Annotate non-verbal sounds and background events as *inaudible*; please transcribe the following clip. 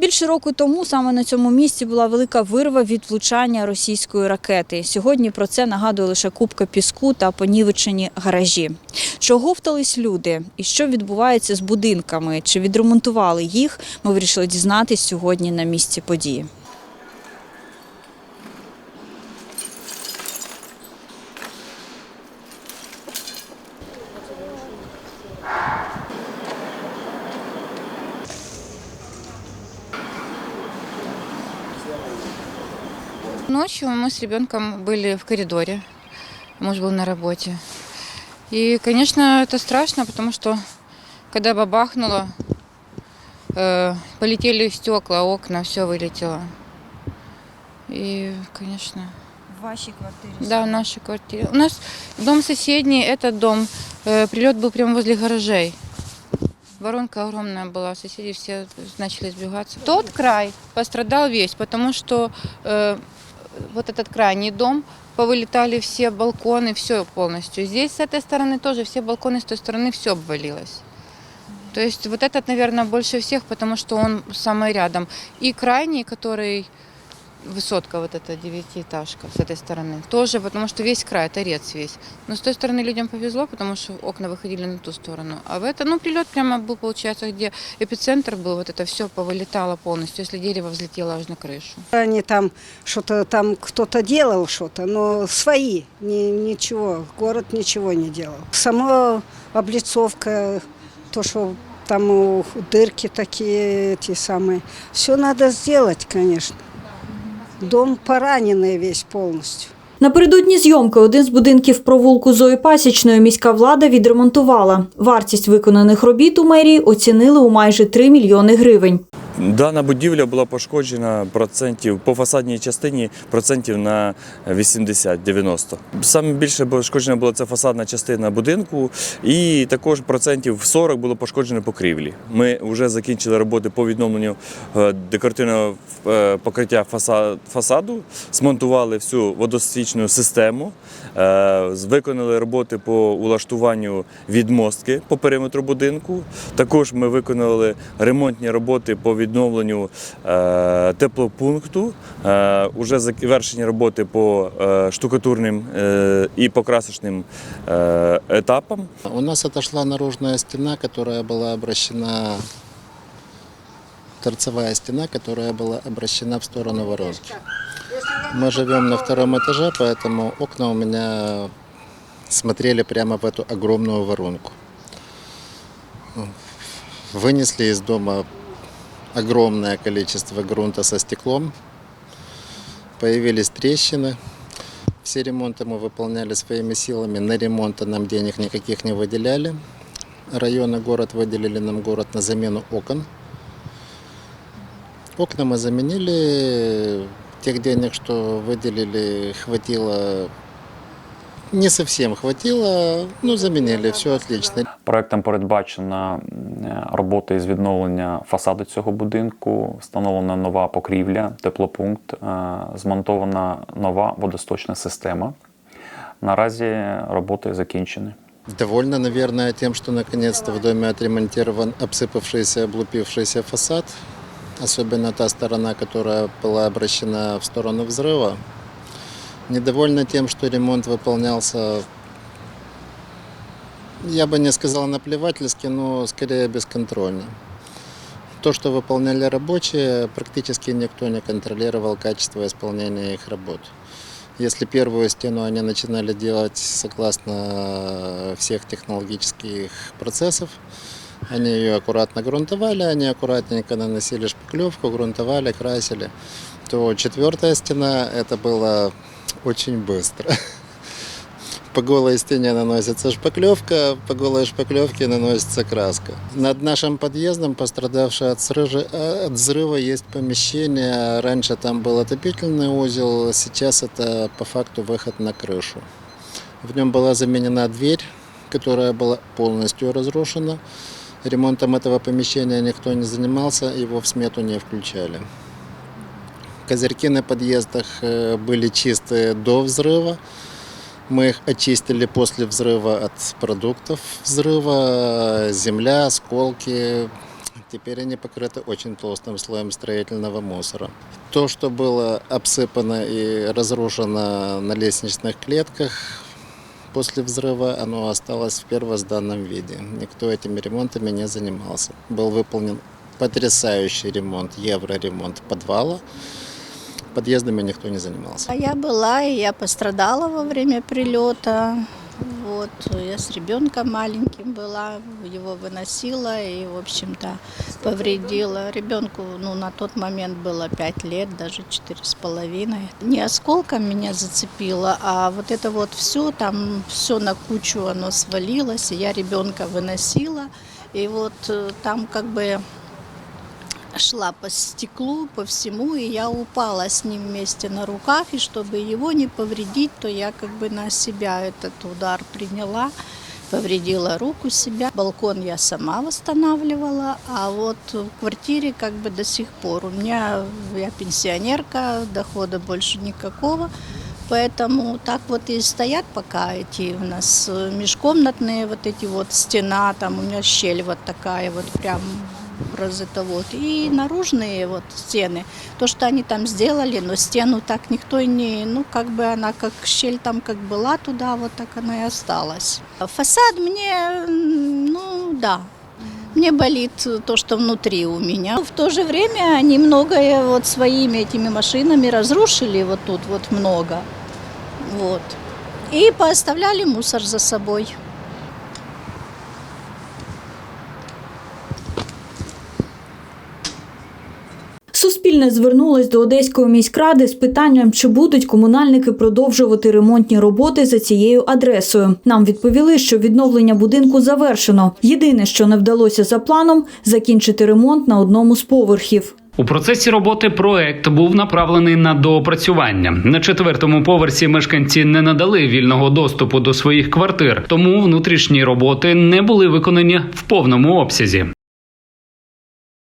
Більше року тому саме на цьому місці була велика вирва від влучання російської ракети. Сьогодні про це нагадує лише купка піску та понівечені гаражі. Чого втались люди і що відбувається з будинками? Чи відремонтували їх? Ми вирішили дізнатись сьогодні на місці події. Ночью мы с ребенком были в коридоре. Муж был на работе. И, конечно, это страшно, потому что когда бабахнуло, э, полетели стекла, окна, все вылетело. И, конечно, В вашій квартирі да, в нашей квартире. У нас дом соседний, этот дом, э, прилет был прямо возле гаражей. Воронка огромная была, соседи все начали сбегаться. Тот край пострадал весь, потому что э, вот этот крайний дом, повылетали все балконы, все полностью. Здесь с этой стороны тоже все балконы, с той стороны все обвалилось. То есть вот этот, наверное, больше всех, потому что он самый рядом. И крайний, который высотка вот эта девятиэтажка с этой стороны, тоже, потому что весь край, торец весь. Но с той стороны людям повезло, потому что окна выходили на ту сторону. А в это, ну, прилет прямо был, получается, где эпицентр был, вот это все повылетало полностью, если дерево взлетело аж на крышу. Они там что-то там кто-то делал что-то, но свои, ни, ничего, город ничего не делал. Сама облицовка, то, что там у- дырки такие эти самые, все надо сделать, конечно. Дом пораненный весь полностью. Напередодні зйомки один з будинків провулку Зої Пасічної міська влада відремонтувала. Вартість виконаних робіт у мерії оцінили у майже 3 мільйони гривень. Дана будівля була пошкоджена процентів по фасадній частині процентів на 80-90. Саме більше пошкоджена була ця фасадна частина будинку, і також процентів 40 було пошкоджено покрівлі. Ми вже закінчили роботи по відновленню е, декоративного покриття фасаду, змонтували всю водостічну систему, е, виконали роботи по улаштуванню відмостки по периметру будинку. Також ми виконали ремонтні роботи по відновленню е, теплопункту. Е, Уже завершені роботи по е, штукатурним е, і покрасочним е, етапам. У нас отошла наружная стена, которая была обращена, торцевая стена, которая была обращена в сторону воронки. Мы живем на втором этаже, поэтому окна у меня смотрели прямо в эту огромную воронку. Вынесли из дома огромное количество грунта со стеклом. Появились трещины. Все ремонты мы выполняли своими силами. На ремонты нам денег никаких не выделяли. Район и город выделили нам город на замену окон. Окна мы заменили. Тех денег, что выделили, хватило не совсем хватило, ну заменили, все отлично. Проектом передбачена м, робота із відновлення фасаду цього будинку, встановлена нова покрівля, теплопункт, е, змонтована нова водосточна система. Наразі роботи закінчені. Довольно, наверное, тем, что наконец-то в доме отремонтирован обсыпавшийся, облупившийся фасад. Особенно та сторона, которая была обращена в сторону взрыва. Недовольна тем, что ремонт выполнялся, я бы не сказал наплевательски, но скорее бесконтрольно. То, что выполняли рабочие, практически никто не контролировал качество исполнения их работ. Если первую стену они начинали делать согласно всех технологических процессов, они ее аккуратно грунтовали, они аккуратненько наносили шпаклевку, грунтовали, красили, то четвертая стена это было очень быстро. *laughs* По голой стене наносится шпаклевка, по голой шпаклевке наносится краска. Над нашим подъездом, пострадавшее от, срыжи- э, от взрыва, есть помещение. Раньше там был отопительный узел, сейчас это по факту выход на крышу. В нем была заменена дверь, которая была полностью разрушена. Ремонтом этого помещения никто не занимался, его в смету не включали. Козырьки на подъездах э, были чистые до взрыва. Мы их очистили после взрыва от продуктов взрыва, земля, осколки, Теперь они покрыты очень толстым слоем строительного мусора. То, что было обсыпано и разрушено на лестничных клетках после взрыва, оно осталось в первозданном виде. Никто этими ремонтами не занимался. Был выполнен потрясающий ремонт, евроремонт подвала. Подъездами никто не занимался. А я была, и я пострадала во время прилета. Вот, я с ребенком маленьким была, его выносила и, в общем-то, повредила. Ребенку, ну, на тот момент было 5 лет, даже четыре с половиной. Не осколком меня зацепило, а вот это вот все, там все на кучу оно свалилось, и я ребенка выносила. И вот э, там как бы шла по стеклу, по всему, и я упала с ним вместе на руках, и чтобы его не повредить, то я как бы на себя этот удар приняла, повредила руку себя. Балкон я сама восстанавливала, а вот в квартире как бы до сих пор. У меня, я пенсионерка, дохода больше никакого, Поэтому так вот и стоят пока эти у нас э, межкомнатные вот эти вот стена, там у меня щель вот такая вот прям это вот. И наружные вот стены, то, что они там сделали, но стену так никто и не, ну, как бы она как щель там как была туда, вот так она и осталась. Фасад мне, ну, да, мне болит то, что внутри у меня. В то же время они многое вот своими этими машинами разрушили, вот тут вот много. Вот. И пооставляли мусор за собой. Суспільне звернулось до Одеської міськради з питанням, чи будуть комунальники продовжувати ремонтні роботи за цією адресою. Нам відповіли, що відновлення будинку завершено. Єдине, що не вдалося за планом, закінчити ремонт на одному з поверхів. У процесі роботи проект був направлений на доопрацювання. На четвертому поверсі мешканці не надали вільного доступу до своїх квартир, тому внутрішні роботи не були виконані в повному обсязі.